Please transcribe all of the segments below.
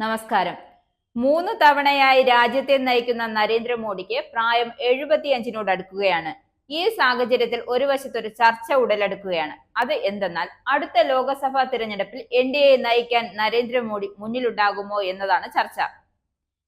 നമസ്കാരം. മൂന്ന് തവണയായി രാജ്യത്തെ നയിക്കുന്ന നരേന്ദ്രമോദിക്ക് പ്രായം എഴുപത്തിയഞ്ചിനോട് അടുക്കുകയാണ്. ഈ സാഹചര്യത്തിൽ ഒരു വശത്തൊരു ചർച്ച ഉടലെടുക്കുകയാണ്. അത് എന്തെന്നാൽ അടുത്ത ലോക്സഭാ തിരഞ്ഞെടുപ്പിൽ എൻ ഡി എ നയിക്കാൻ നരേന്ദ്രമോദി മുന്നിലുണ്ടാകുമോ എന്നതാണ് ചർച്ച.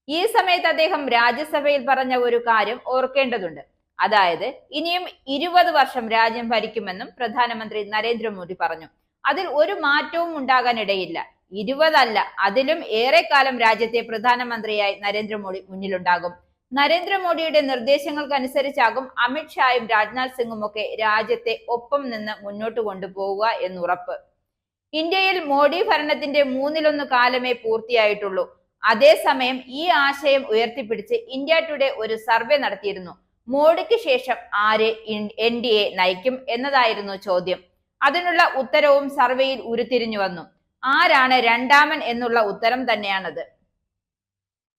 ഈ സമയത്ത് അദ്ദേഹം രാജ്യസഭയിൽ പറഞ്ഞ ഒരു കാര്യം ഓർക്കേണ്ടതുണ്ട്. അതായത് ഇനിയും ഇരുപത് വർഷം രാജ്യം ഭരിക്കുമെന്നും പ്രധാനമന്ത്രി നരേന്ദ്രമോദി പറഞ്ഞു. അതിൽ ഒരു മാറ്റവും ഉണ്ടാകാനിടയില്ല. ഇരുപതല്ല. അതിലും ഏറെക്കാലം രാജ്യത്തെ പ്രധാനമന്ത്രിയായി നരേന്ദ്രമോദി മുന്നിലുണ്ടാകും. നരേന്ദ്രമോദിയുടെ നിർദ്ദേശങ്ങൾക്കനുസരിച്ചാകും അമിത്ഷായും രാജ്നാഥ് സിംഗും ഒക്കെ രാജ്യത്തെ ഒപ്പം നിന്ന് മുന്നോട്ട് കൊണ്ടുപോവുക എന്നുറപ്പ്. ഇന്ത്യയിൽ മോഡി ഭരണത്തിന്റെ മൂന്നിലൊന്ന് കാലമേ പൂർത്തിയായിട്ടുള്ളൂ. അതേസമയം ഈ ആശയം ഉയർത്തിപ്പിടിച്ച് ഇന്ത്യ ടുഡേ ഒരു സർവേ നടത്തിയിരുന്നു. മോഡിക്ക് ശേഷം ആര് എൻ ഡി എ നയിക്കും എന്നതായിരുന്നു ചോദ്യം. അതിനുള്ള ഉത്തരവും സർവേയിൽ ഉരുത്തിരിഞ്ഞു വന്നു. ആരാണ് രണ്ടാമൻ എന്നുള്ള ഉത്തരം തന്നെയാണത്.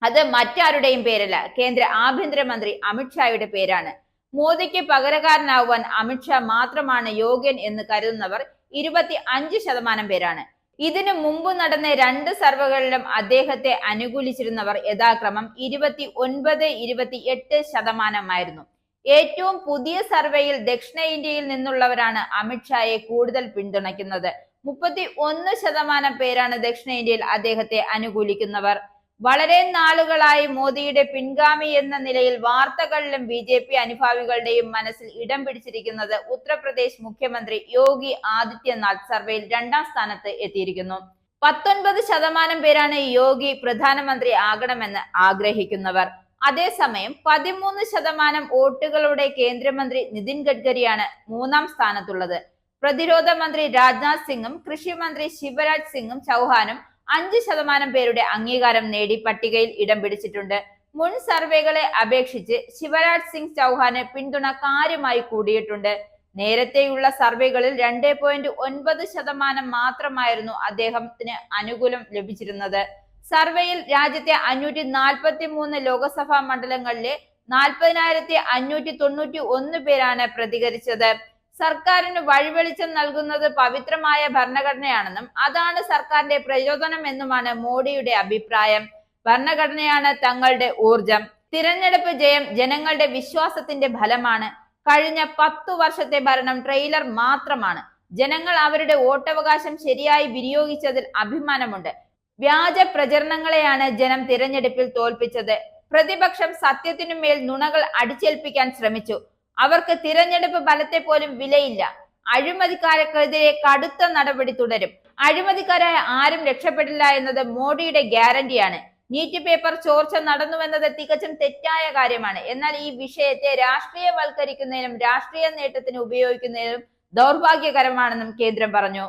അത് മറ്റാരുടെയും പേരല്ല കേന്ദ്ര ആഭ്യന്തരമന്ത്രി അമിത്ഷായുടെ പേരാണ്. മോദിക്ക് പകരക്കാരനാവാൻ അമിത്ഷാ മാത്രമാണ് യോഗ്യൻ എന്ന് കരുതുന്നവർ ഇരുപത്തി അഞ്ച് ശതമാനം പേരാണ്. ഇതിനു മുമ്പ് നടന്ന രണ്ട് സർവകളിലും അദ്ദേഹത്തെ അനുകൂലിച്ചിരുന്നവർ യഥാക്രമം ഇരുപത്തി ഒൻപത് ഇരുപത്തി എട്ട് ശതമാനമായിരുന്നു. ഏറ്റവും പുതിയ സർവേയിൽ ദക്ഷിണേന്ത്യയിൽ നിന്നുള്ളവരാണ് അമിത്ഷായെ കൂടുതൽ പിന്തുണയ്ക്കുന്നത്. മുപ്പത്തി ഒന്ന് ശതമാനം പേരാണ് ദക്ഷിണേന്ത്യയിൽ അദ്ദേഹത്തെ അനുകൂലിക്കുന്നവർ. വളരെ നാളുകളായി മോദിയുടെ പിൻഗാമി എന്ന നിലയിൽ വാർത്തകളിലും ബി ജെ പി അനുഭാവികളുടെയും മനസ്സിൽ ഇടം പിടിച്ചിരിക്കുന്നത് ഉത്തർപ്രദേശ് മുഖ്യമന്ത്രി യോഗി ആദിത്യനാഥ് സർവേയിൽ രണ്ടാം സ്ഥാനത്ത് എത്തിയിരിക്കുന്നു. പത്തൊൻപത് ശതമാനം പേരാണ് യോഗി പ്രധാനമന്ത്രി ആകണമെന്ന് ആഗ്രഹിക്കുന്നവർ. അതേസമയം പതിമൂന്ന് ശതമാനം വോട്ടുകളുടെ കേന്ദ്രമന്ത്രി നിതിൻ ഗഡ്കരിയാണ് മൂന്നാം സ്ഥാനത്തുള്ളത്. പ്രതിരോധ മന്ത്രി രാജ്നാഥ് സിംഗും കൃഷിമന്ത്രി ശിവരാജ് സിംഗും ചൗഹാനും അഞ്ച് ശതമാനം പേരുടെ അംഗീകാരം നേടി പട്ടികയിൽ ഇടം പിടിച്ചിട്ടുണ്ട്. മുൻ സർവേകളെ അപേക്ഷിച്ച് ശിവരാജ് സിംഗ് ചൗഹാന് പിന്തുണ കാര്യമായി കൂടിയിട്ടുണ്ട്. നേരത്തെയുള്ള സർവേകളിൽ രണ്ട് പോയിന്റ് ഒൻപത് ശതമാനം മാത്രമായിരുന്നു അദ്ദേഹത്തിന് അനുകൂലം ലഭിച്ചിരുന്നത്. സർവേയിൽ രാജ്യത്തെ അഞ്ഞൂറ്റി നാൽപ്പത്തി മൂന്ന് ലോക്സഭാ മണ്ഡലങ്ങളിലെ നാൽപ്പതിനായിരത്തി അഞ്ഞൂറ്റി തൊണ്ണൂറ്റി ഒന്ന് പേരാണ് പ്രതികരിച്ചത്. സർക്കാരിന് വഴിവെളിച്ചം നൽകുന്നത് പവിത്രമായ ഭരണഘടനയാണെന്നും അതാണ് സർക്കാരിന്റെ പ്രചോദനം എന്നുമാണ് മോഡിയുടെ അഭിപ്രായം. ഭരണഘടനയാണ് തങ്ങളുടെ ഊർജം തിരഞ്ഞെടുപ്പ് ജയം ജനങ്ങളുടെ വിശ്വാസത്തിന്റെ ഫലമാണ്. കഴിഞ്ഞ പത്തു വർഷത്തെ ഭരണം ട്രെയിലർ മാത്രമാണ്. ജനങ്ങൾ അവരുടെ വോട്ടവകാശം ശരിയായി വിനിയോഗിച്ചതിൽ അഭിമാനമുണ്ട്. വ്യാജ പ്രചരണങ്ങളെയാണ് ജനം തിരഞ്ഞെടുപ്പിൽ തോൽപ്പിച്ചത്. പ്രതിപക്ഷം സത്യത്തിനു മേൽ നുണകൾ അടിച്ചേൽപ്പിക്കാൻ ശ്രമിച്ചു. അവർക്ക് തിരഞ്ഞെടുപ്പ് ഫലത്തെ പോലും വിലയില്ല. അഴിമതിക്കാരക്കെതിരെ കടുത്ത നടപടി തുടരും. അഴിമതിക്കാരായ ആരും രക്ഷപ്പെടില്ല എന്നത് മോഡിയുടെ ഗ്യാരണ്ടിയാണ്. നീറ്റ് പേപ്പർ ചോർച്ച നടന്നുവെന്നത് തികച്ചും തെറ്റായ കാര്യമാണ്. എന്നാൽ ഈ വിഷയത്തെ രാഷ്ട്രീയവൽക്കരിക്കുന്നതിനും രാഷ്ട്രീയ നേട്ടത്തിന് ഉപയോഗിക്കുന്നതിനും ദൗർഭാഗ്യകരമാണെന്നും കേന്ദ്രം പറഞ്ഞു.